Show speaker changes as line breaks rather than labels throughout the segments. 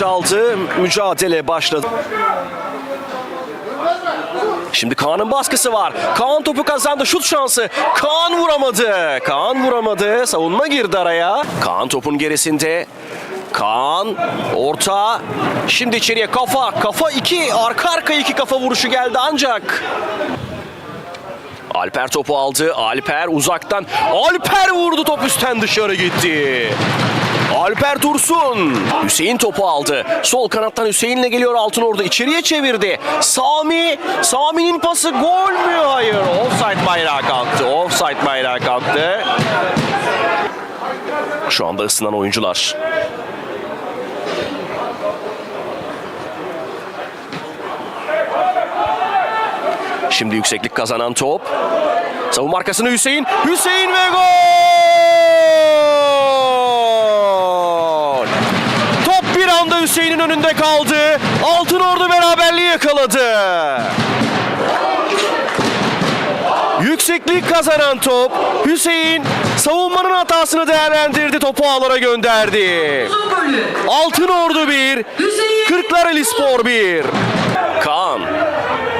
yaptı. Mücadele başladı. Şimdi Kaan'ın baskısı var. Kaan topu kazandı. Şut şansı. Kaan vuramadı. Kaan vuramadı. Savunma girdi araya. Kaan topun gerisinde. Kaan orta. Şimdi içeriye kafa. Kafa iki. Arka arka iki kafa vuruşu geldi ancak. Alper topu aldı. Alper uzaktan. Alper vurdu top üstten dışarı gitti. Alper Dursun. Hüseyin topu aldı. Sol kanattan Hüseyin'le geliyor Altınordu. içeriye çevirdi. Sami. Sami'nin pası gol mü? Hayır. Offside bayrağı kalktı. Offside bayrağı kalktı. Şu anda ısınan oyuncular. Şimdi yükseklik kazanan top. Savunma arkasını Hüseyin. Hüseyin ve gol! Top bir anda Hüseyin'in önünde kaldı. Altın Ordu beraberliği yakaladı. Yükseklik kazanan top. Hüseyin savunmanın hatasını değerlendirdi. Topu ağlara gönderdi. Altın Ordu 1,
Hüseyin.
Kırklareli Spor 1. Kaan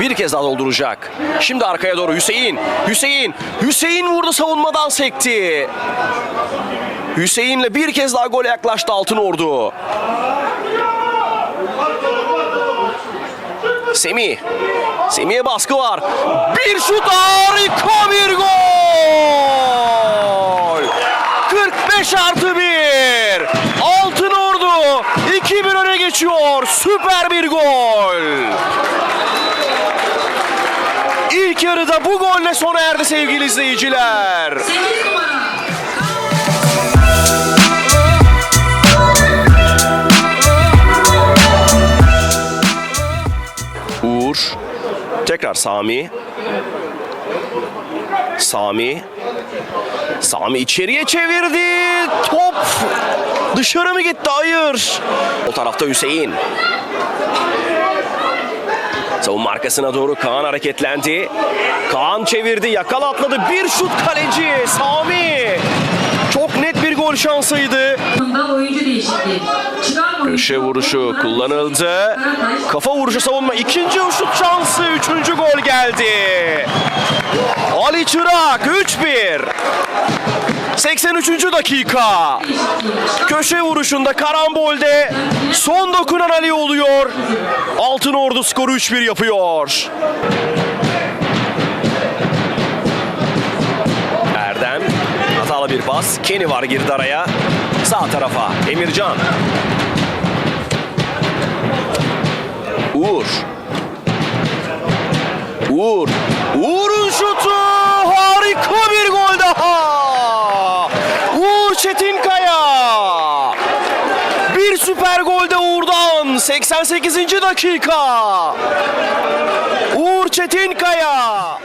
bir kez daha dolduracak. Şimdi arkaya doğru Hüseyin. Hüseyin. Hüseyin vurdu savunmadan sekti. Hüseyin'le bir kez daha gole yaklaştı Altın Ordu. Semih. Semih'e baskı var. Bir şut harika bir gol. 45 artı 1. Altın Ordu 2-1 öne geçiyor. Süper bir gol. İlk yarıda bu golle sona erdi sevgili izleyiciler. Tekrar Sami. Sami. Sami içeriye çevirdi. Top dışarı mı gitti? Hayır. O tarafta Hüseyin. Savunma arkasına doğru Kaan hareketlendi. Kaan çevirdi, yakala atladı. Bir şut kaleci Sami. Çok net bir gol şansıydı. Köşe vuruşu kullanıldı. Kafa vuruşu savunma. ikinci şut şansı. Üçüncü gol geldi. Ali Çırak 3-1. 83. dakika. Köşe vuruşunda karambolde son dokunan Ali oluyor. Altın Ordu skoru 3-1 yapıyor. Erdem hatalı bir pas. Kenny var girdi araya. Sağ tarafa Emircan. Uğur. Uğur. Uğur'un şutu harika bir gol daha. Uğur Çetinkaya. Bir süper golde Uğur'dan 88. dakika. Uğur Çetinkaya.